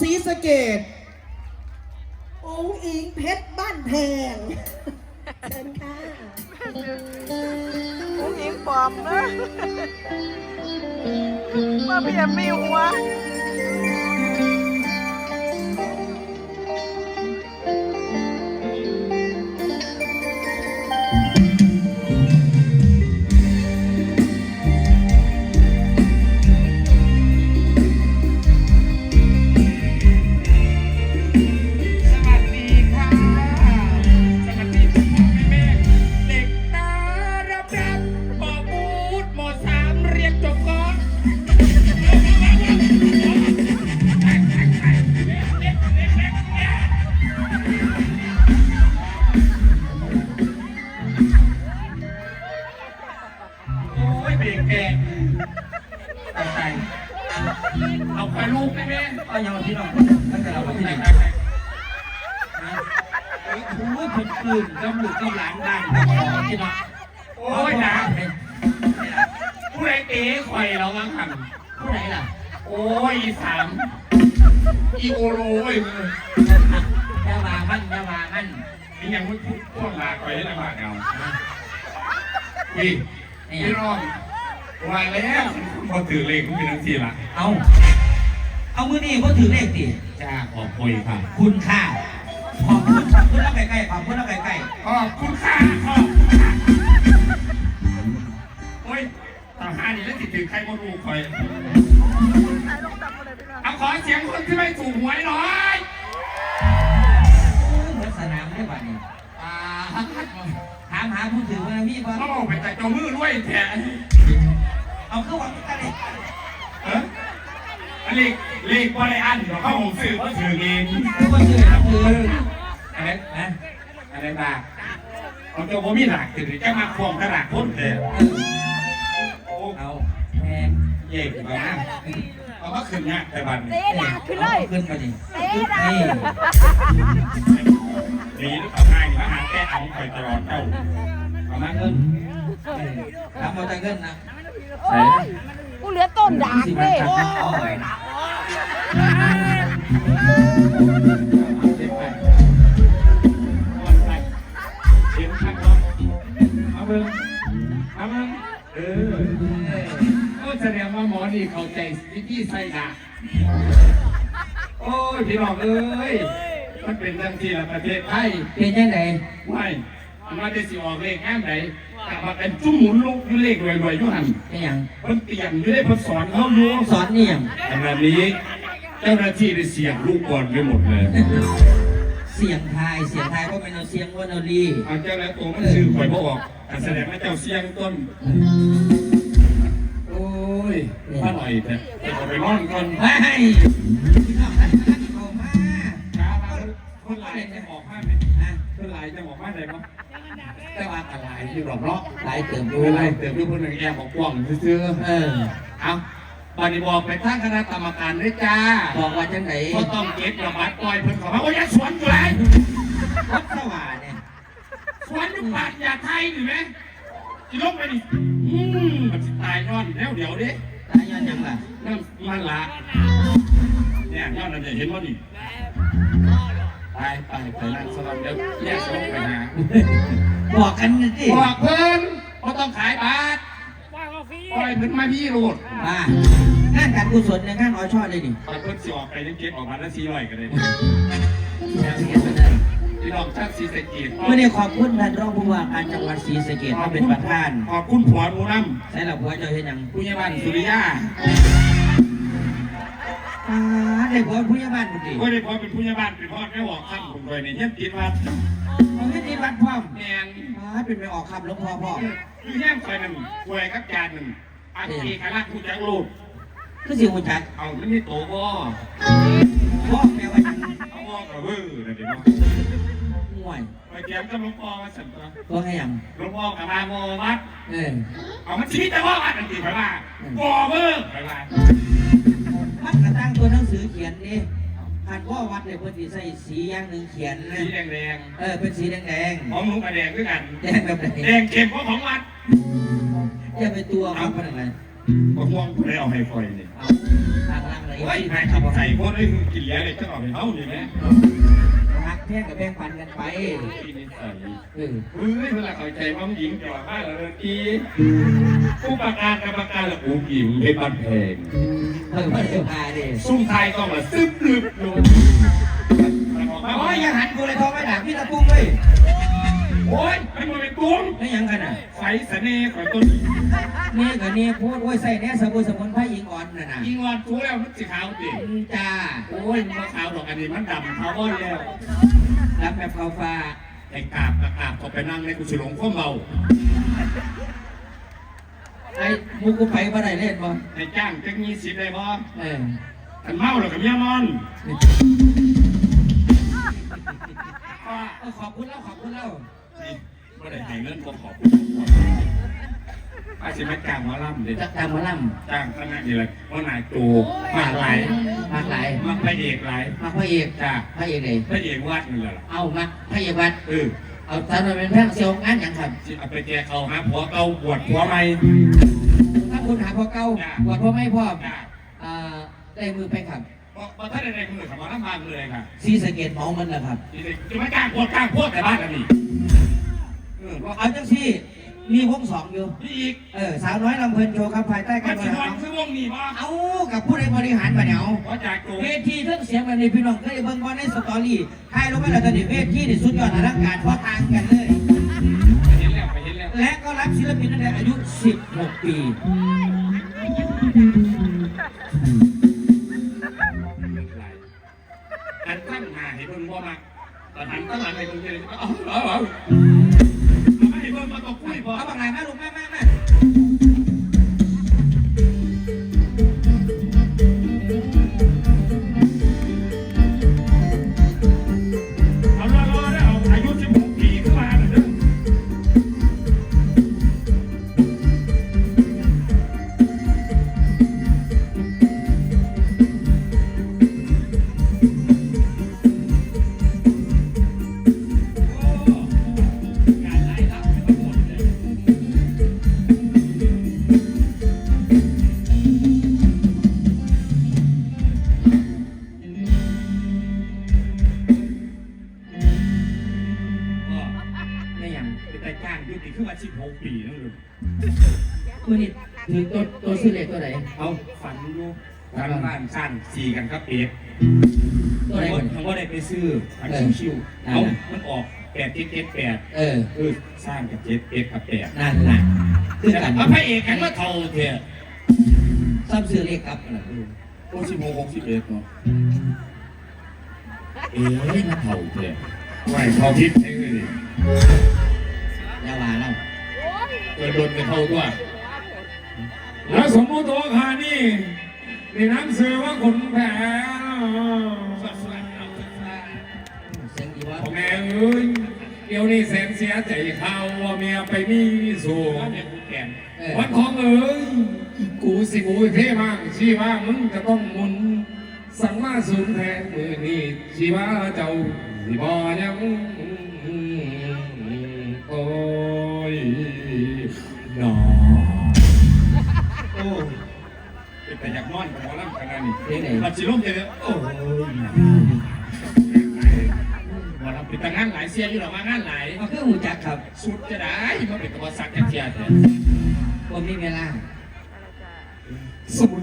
ศรีสะเกดองค์อิงเพชรบ้านแพงเชิญค่ะผู้หญิงปลอมนะมาพี่แอมมี่หัว ที่มาโอ้ยนะผู้ใดเตะข่อยเราบ้างหันผู้ไหนล่ะ โอ้ยอีสามอีโอโรยมึงยาวามันยาวามันนี่ยังไม่พูดพวกลาข่อยให้ลำบากเอาพี่พี่น้องว่าแล้วพอถือเลขมันเป็นทั้งทีละเอาเอามือนี่ก็ถือเลขดิจ้าขอบคุยค่ะ คุณค่าขอบคุณขอบคุณแล้วใกล้ๆขอบคุณแล้วใกล้ขอบคุณค่ะขอบ หานี่แล้วติดถึงใครก็รู้ข่อย เอาขอเสียงคนที่ไม่ถูกหวยหน่อยๆเหมือนสนามได้ป่ะนี่อ่าถามหาผู้ถือว่ามีบ่เขาบอกไปแต่เจ้ามือด้วยแท้เอาเข้าวัดกันเลยเอออันนี้เลขบริอันเดี๋ยวเขาผมซื้อก็ถือเองคือว่าถือครับถืออะไรนะอะไรบ้างเอาเจ้าบ่มีหลักถือจะมาควงกระดาษพ่นแต่โอ้เอาแพ งเย่มานะเอามาขึ้นนี่ยแต่บันเตะหนาขึ้นเลยขึ้นมาดิเตะหนาดีหรือเปล่าง่ายมาหาแก้เอาไปตลอดเจ้าเอามาเงินทำมาแต่เงินนะโอ้ยกูเหลือต้นดากเลยโอ้ยเจ็บ เข้าใจที่พี่ใส่ดาโอ้ยพี่น้องเอ้ยมันเป็นเรื่องที่ละประเทศไทยเป็นยังไงไม่มันว่าจะสิออกเลขแง่ไหนแต่ว่าเป็นจุ้มหมุนลูกอยู่เลขรวยๆอยู่หันเป็นยังเพิ่นเตรียมอยู่ได้เพิ่นสอนเขาอยู่สอนนี่ยังขณะนี้เจ้าหน้าที่ได้เสียงลูกบอลไปหมดเลยเสียงไทายเสียงไทายก็เป็นเอาเสียงวันเอาลีเอาเจ้าแล้วตัวมันชื่อข่อยบ่ออกแต่แสดงว่าเจ้าเสียงต้นโอ้ ยมาหน่อยแต่แต่ขอไปนอนก่อนไปพี่น้องนะเข้ามาช้ามาคนหลายจะบอกมาไหมฮะคนหลายจะบอกมาได้ปะแต่ว่าตลายที่หลอกเนาะหลายเติมดูดูไรเติมด้วยคนหนึ่งแอบบอกกว้างซื้อเออๆเอาบันนี้บอกไปทางคณะกรรมการด้วยจ้า บอกว่าจังไหนก็ต้องเก็บระบาดปล่อยเพิ่นเขอมาโอ้ยอย่าสวนอยู่ไรวัดสว่างเนี่ยสวนอยู่ปาดอย่าไทยหรือไหมจิลงไปดิอื มมันสิตายย้อนแล้วเดี๋ยวดิตายย้อนยังล่ะนั่นมันละเนี่ยย้อนนั่นจะเห็นว่าดิไปไปไปนั่งสลับเดี๋ยวแยกลงไปหาบอกกันนะสิบอกเพิ่นก็ต้องขายบาทปล่อยเพิ่นมาพี่รูดมางานการกุศลในงานอ้อยช่อเลยดิปล่อยเพิ่นสิออกไปยังเก็บออกมาแล้วสี่ร้อยกันเลยเสียไปเลย พี่น้องชาติศรีสะเกษเมื่อได้ขอบคุณท่านรองผู้ว่าการจังหวัดศรีสะเกษมาเป็นประธานขอบคุณผัวหนูน้ใช่หลับหัวเจ้าเห็นยังำผู้ใหญ่บ้านสุริยาอ่าได้ผัวผู้ใหญ่บ้านบุตรีก็ได้พอเป็นผู้ใหญ่บ้านเป็นพ่อแม่หอกข้ามผมเลยในเยี่ยมติดวัดเอาให้ดีวัดพร้อมแมงอ่าเป็นไปออกคำหลวงพ่อพ่อคือแย่มคอยหนึ่งควยกับจานหนึ่งอันเอกลักษณ์ผู้จักรูปคือสิหุ่นจักเอาไม่มีโตบ่พ่อแปลว่าจัง เอาบ่กับเวอร์นะเดี๋ยว ห่วยไปเกี่ยมกับหลวงพ่อมาสั่นตัวพ่อให้ยังหลวงพ่อกับมาโมวัดเออเอามันชีวิตแต่ว่าวัดอันตีไปว่าบ่เวอร์ไปว่ามันกระตั้งตัวหนังสือเขียนนี่หันพ่อวัดเลยเพื่อที่ใส่สีอย่างหนึ่งเขียนนะสีแดงเออเป็นสีแดงๆของหนูกับแดงด้วยกันๆแดงแบบไหนแดงเข้มกว่าของวัดอย่าไปตัวเขาเป็นอะไรบ่ห่วงผู้ใดเอาให้คอยนี่เอาทางล่างเลยโอ้ยที่แม่ทางขัขับบใส่ใส่พวกนี้กินเหลี้ยเลยจะออกให้เขาดีไหมฮัก แท่งกับแบ่งปันกันไปกินนิสัยเออเฮ้ยเวลาเข้าใจว่ามันหญิงจ่อมากเลยกีผู้ประกาศกรรมการละอูกิมเป็นบันเพลงเพิ่งมาเที่ยวพาดิซุ่มไทยก็มาซึบลึบลงโอ้ยอย่าหันกูเลยทอไม่ด่าพี่ตะปุ้งเลย โอ้ยมันมาเป็นตุ้งไม่ยังกันอะไฟเสน่ห์ของต้นนี่กับนี่พูดโอ้ยใส่แน่สมุนสมุนไพรยิงอ่อนน่ะนะยิงวันทูแล้วมันสีขาวดิอืมจ้าโอ้ยมันขาวดอกอันนี้มันดำเขาอ้อนแล้วรับแบบเขาฟ้าไอ้กาบกับกาบก็ไปนั่งในกุศลงข้อเมาไอ้มูกูไปบ่ได้เล่นบ่ในจ้างจะมีสิทธิ์ได้บ่เออกันเมาแล้วกับเมียมันเออขอบคุณแล้วขอบคุณแล้วนี่ บ่ได้ให้เงินก็ขอบอาสิมาจ้างหมาล่ำเด็จักตามมาล่จ้างขนาดนี้เลยว่านายตูมากหลายำมากหลายมากพระเอกหลายมากพระเอกจ้าพระเอกเลยพระเอกวัดนี่แหละล่ะเอามาพระเอกวัดเออเอาตอนเป็นแพงเซียวงานอย่างครับสิเอาไปแจกเขาหาผัวเก่าบวชผัวใหม่ ถ้าคุณหาพ่อเก่าจ้ะ บวชพ่อไม่พ่อจ้าอ่าได้มือไปครับบ่บ่ท่านใดๆมือขับมาน้ำมันเลยค่ะ ซีสะเกตเมามันนะครับที่จะมาจ้างพวกจ้างพวกแต่บ้านกันนี่ เออว่าเอาจังซี่มีวงสองอยู่พี่อีกเออสาวน้อยลำเพลินโชว์ครับภายใต้มักานรบสิริวัหานรคือวงนี้บ่เอากับผู้ใดบริหารมาเนี่ยเอาเพราะจากตูเวทีเรื่องเสียงแบบนี้พี่น้องเคยเบิ่งว่าในสตอรี่ถ่ายลงไปแล้วตอนนี้เวทีนี่สุดยอดอลังการพอทางกันเลย ไปเห็นแล้วไปเห็นแล้วและก็รับศิลปินตั้งแต่อายุ 16 ปี อันตั้งมาให้เบิ่งบ่มักแต่หันตั้งหลังให้เบิ่งเลยเอาเอาเอา ยังเป็นแต่จ้างยุติขึ้นมา16ปีนั่นเลยมือนี่ถือตัวตัวซื้อเลขตัวไหนเอาฝันอยู่ทางบ้านสร้างสี่กันครับเป็ดตัวไหนทั้งหมก่อดนทั้งหมดได้ไปซื้อฝันชิวๆเออเอามันออกแปดเจ็ดเจ็ดแปดเออเออสร้างกับเจ็ดเอ็ดกับแปดนั่นน่ะคือกันแล้วพระเอกกันว่าเท่าเถอะซ้ำซื้อเลขครับน่ะโอ้สิบหกหกสิบเอ็ดเนาะเอ๊ะมาเท่าเถอะไม่เท่าพิษเองเลย เกิดโดนไปเท่าตัวแล้วสมมติตัวข้านี่ในหนังสือว่าขุนแผนเสียงดีวะพ่อแม่เอ้ยเดี๋ยวนี้แสนเสียใจเขาว่าเมียไปมีสู่วันของเอ้ยกูสิกูเท่มากชีว่ามึงจะต้องหมุนสั่งมาสูงแทนมือนี่ชีว่าเจ้าสิบอยัง แต่อยากนอนกับหมอลำขนาดนี้เพลงไหนมันสิลมเยอะโอ้ยหมอลำเป็นแต่งานหลายเสียอยู่หรอกมางานหลายก็คือหูจักครับ สุดจะได้มาเป็นกบษักแค่เทียเถอะผมมีเวลาสมุน